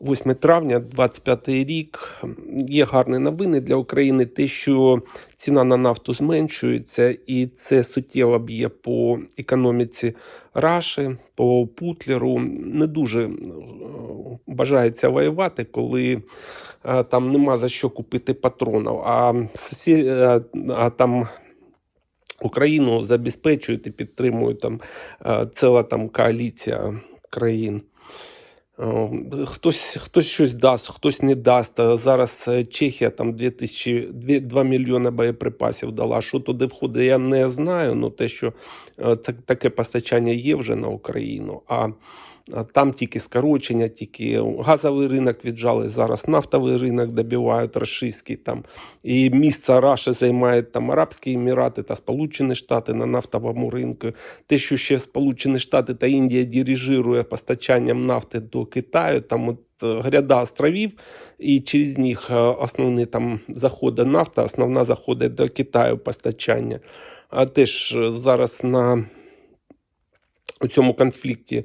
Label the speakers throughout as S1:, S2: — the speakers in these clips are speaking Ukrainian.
S1: 8 травня, 25 рік. Є гарні новини для України. Те, що ціна на нафту зменшується, і це суттєво б'є по економіці Раші, по Путлеру. Не дуже е, бажається воювати, коли е, там нема за що купити патронів. А, сусі... е, а там Україну забезпечують і підтримують там ціла там коаліція країн. Е, Хтось, хтось щось дасть, хтось не дасть. Зараз е, Чехія там 2000, 2, 2 мільйони боєприпасів дала. Що туди входить, я не знаю. Ну те, що е, так, таке постачання є вже на Україну. А там тільки скорочення, тільки газовий ринок віджали. Зараз нафтовий ринок добивають рашистський там. І місце Раші займають там Арабські Емірати та Сполучені Штати на нафтовому ринку. Те, що ще Сполучені Штати та Індія дирижирує постачанням нафти до Китаю, там от е, гряда островів, і через них е, основні там заходить нафта, основна заходить до Китаю постачання. А теж е, зараз на у цьому конфлікті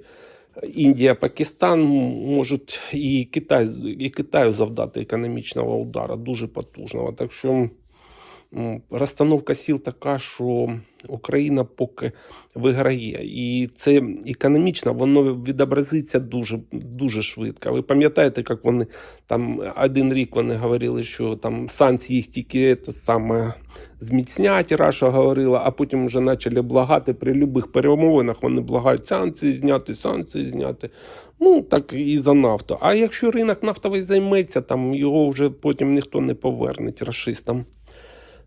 S1: Індія, Пакистан можуть і Китай, і Китаю завдати економічного удару, дуже потужного. Так що розстановка сіл така, що Україна поки виграє. І це економічно, воно відобразиться дуже, дуже швидко. Ви пам'ятаєте, як вони там один рік вони говорили, що там санкції їх тільки те саме зміцнять, Раша говорила, а потім вже почали благати при будь-яких перемовинах. Вони благають санкції зняти, санкції зняти. Ну, так і за нафту. А якщо ринок нафтовий займеться, там його вже потім ніхто не поверне рашистам.